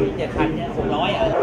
มีเจ็ดคันเนี่ยหกร้อยอะไง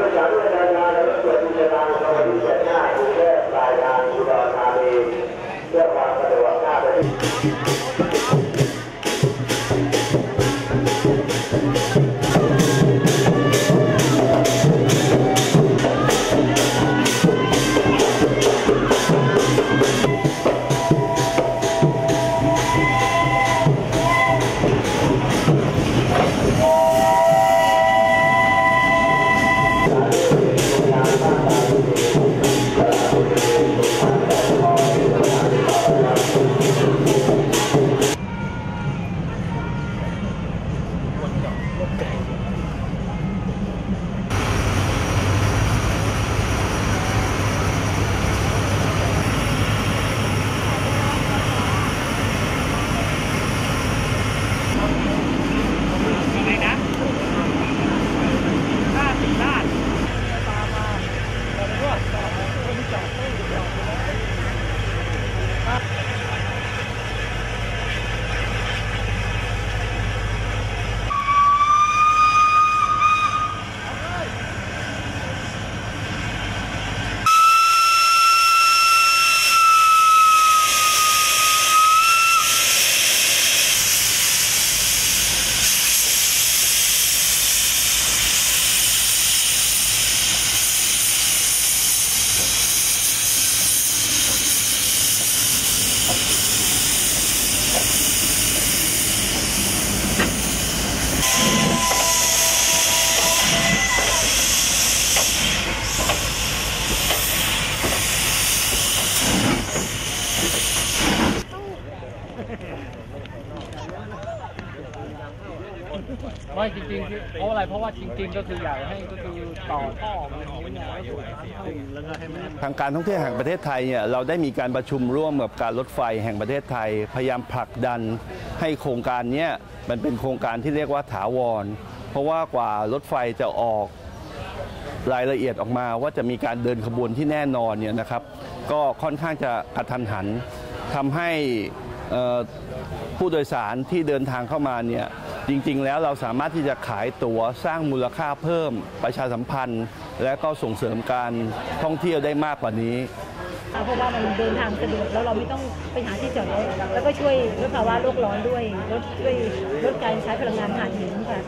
ไม่จริงๆคือเพราะอะไรเพราะว่าจริง ๆ ก็คืออยากให้ก็คือต่อท่อมันอย่างนี้เนี่ยแล้วก็ให้มันทางการท่องเที่ยวแห่งประเทศไทยเนี่ยเราได้มีการประชุมร่วมกับการรถไฟแห่งประเทศไทย พยายามผลักดันให้โครงการเนี้ยมันเป็นโครงการที่เรียกว่าถาวร เพราะว่ากว่ารถไฟจะออกรายละเอียดออกมาว่าจะมีการเดินขบวนที่แน่นอนเนี่ยนะครับ ก็ค่อนข้างจะกระทันหันทำให้ ผู้โดยสารที่เดินทางเข้ามาเนี่ยจริงๆ แล้วเราสามารถที่จะขายตั๋วสร้างมูลค่าเพิ่มประชาสัมพันธ์ และก็ส่งเสริมการท่องเที่ยวได้มากกว่านี้เพราะว่ามันเดินทางสะดวกแล้วเราไม่ต้องไปหาที่จอดรถแล้วก็ช่วยลดภาวะโลกร้อนด้วยลดช่วยลดการใช้พลังงานถ่านหินค่ะ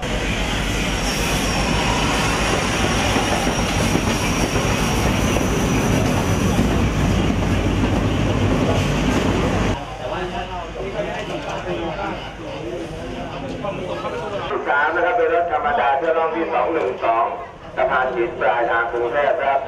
นะครับเป็นรถธรรมดาเที่ยวร่องที่สองหนึ่งสองสะพานชิดปลายทางกรุงเทพครับ